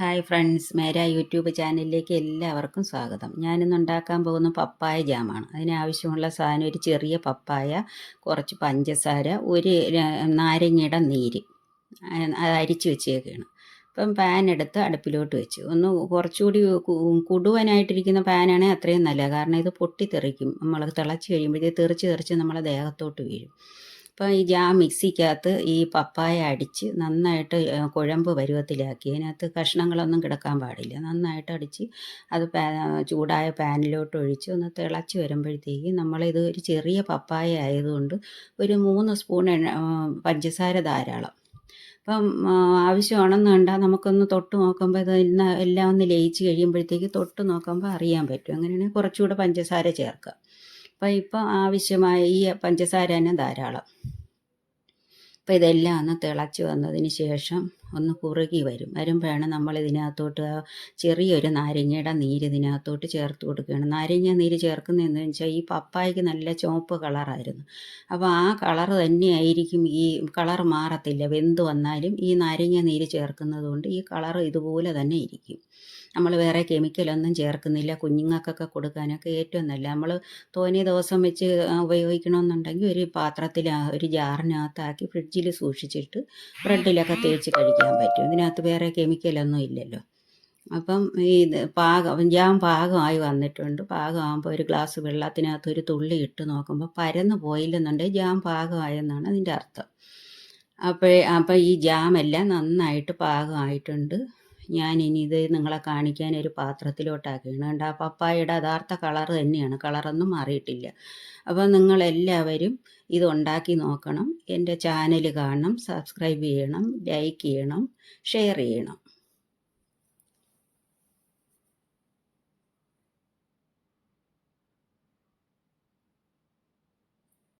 Hi friends മേര YouTube ചാനലിലേക്ക് എല്ലാവർക്കും സ്വാഗതം. ഞാനിന്ന് ഉണ്ടാക്കാൻ പോകുന്ന പപ്പായ ജാമാണ്. അതിനാവശ്യമുള്ള സാധനം ഒരു ചെറിയ പപ്പായ കുറച്ച് പഞ്ചസാര ഒരു നാരങ്ങയുടെ നീര് അത് അരിച്ച് വെച്ചേക്കാണ്. അപ്പം പാൻ എടുത്ത് അടുപ്പിലോട്ട് വെച്ചു. ഒന്ന് കുറച്ചുകൂടി കുടുവനായിട്ടിരിക്കുന്ന പാനാണെങ്കിൽ അത്രയും നല്ലത്. കാരണം ഇത് പൊട്ടിത്തെറിക്കും. നമ്മൾ തിളച്ച് കഴിയുമ്പോഴത്തേക്ക് തെറിച്ച് തെറിച്ച് നമ്മളെ ദേഹത്തോട്ട് വീഴും. അപ്പോൾ ഈ ജാം മിക്സിക്കകത്ത് ഈ പപ്പായ അടിച്ച് നന്നായിട്ട് കുഴമ്പ് പരുവത്തിലാക്കി. അതിനകത്ത് കഷ്ണങ്ങളൊന്നും കിടക്കാൻ പാടില്ല. നന്നായിട്ട് അടിച്ച് അത് ചൂടായ പാനിലോട്ട് ഒഴിച്ച് ഒന്ന് തിളച്ച് വരുമ്പോഴത്തേക്ക് നമ്മളിത് ഒരു ചെറിയ പപ്പായ ആയതുകൊണ്ട് ഒരു മൂന്ന് സ്പൂൺ പഞ്ചസാര ധാരാളം. അപ്പം ആവശ്യമാണെന്നുണ്ടാൽ നമുക്കൊന്ന് തൊട്ട് നോക്കുമ്പോൾ ഇത് എല്ലാം ഒന്ന് ലയിച്ച് കഴിയുമ്പോഴത്തേക്ക് തൊട്ട് നോക്കുമ്പോൾ അറിയാൻ പറ്റും. അങ്ങനെയാണെങ്കിൽ കുറച്ചുകൂടെ പഞ്ചസാര ചേർക്കുക അപ്പം ഇപ്പം ആവശ്യമായ ഈ പഞ്ചസാര തന്നെ ധാരാളം. അപ്പം ഇതെല്ലാം ഒന്ന് തിളച്ച് വന്നതിന് ശേഷം ഒന്ന് കുറുകി വരും. വരുമ്പോഴാണ് നമ്മൾ ഇതിനകത്തോട്ട് ആ ചെറിയൊരു നാരങ്ങയുടെ നീര് ഇതിനകത്തോട്ട് ചേർത്ത് കൊടുക്കുകയാണ്. നാരങ്ങ നീര് ചേർക്കുന്നതെന്ന് വെച്ചാൽ ഈ പപ്പായക്ക് നല്ല ചുവപ്പ് കളറായിരുന്നു. അപ്പോൾ ആ കളർ തന്നെയായിരിക്കും ഈ കളർ മാറത്തില്ല. വെന്ത് വന്നാലും ഈ നാരങ്ങ നീര് ചേർക്കുന്നത് കൊണ്ട് ഈ കളർ ഇതുപോലെ തന്നെ ഇരിക്കും. നമ്മൾ വേറെ കെമിക്കലൊന്നും ചേർക്കുന്നില്ല. കുഞ്ഞുങ്ങൾക്കൊക്കെ കൊടുക്കാനൊക്കെ ഏറ്റവും നല്ല. നമ്മൾ തോന്നിയ ദിവസം വെച്ച് ഉപയോഗിക്കണമെന്നുണ്ടെങ്കിൽ ഒരു പാത്രത്തിൽ ഒരു ജാറിനകത്താക്കി ഫ്രിഡ്ജിൽ സൂക്ഷിച്ചിട്ട് ബ്രെഡിലൊക്കെ തേച്ച് കഴിക്കാൻ പറ്റും. ഇതിനകത്ത് വേറെ കെമിക്കലൊന്നും ഇല്ലല്ലോ. അപ്പം ഈ പാകം ജാം പാകമായി വന്നിട്ടുണ്ട്. പാകമാകുമ്പോൾ ഒരു ഗ്ലാസ് വെള്ളത്തിനകത്ത് ഒരു തുള്ളി ഇട്ട് നോക്കുമ്പോൾ പരന്ന് പോയില്ലെന്നുണ്ടെങ്കിൽ ജാം പാകമായെന്നാണ് അതിന്റെ അർത്ഥം. അപ്പോഴേ അപ്പം ഈ ജാമെല്ലാം നന്നായിട്ട് പാകമായിട്ടുണ്ട്. ഞാൻ ഇനി ഇത് നിങ്ങളെ കാണിക്കാൻ ഒരു പാത്രത്തിലോട്ടാക്കുകയാണ്. കണ്ട? ആ പപ്പായയുടെ യഥാർത്ഥ കളർ തന്നെയാണ്. കളറൊന്നും മാറിയിട്ടില്ല. അപ്പോൾ നിങ്ങളെല്ലാവരും ഇത് ഉണ്ടാക്കി നോക്കണം. എന്റെ ചാനൽ കാണണം സബ്സ്ക്രൈബ് ചെയ്യണം ലൈക്ക് ചെയ്യണം ഷെയർ ചെയ്യണം.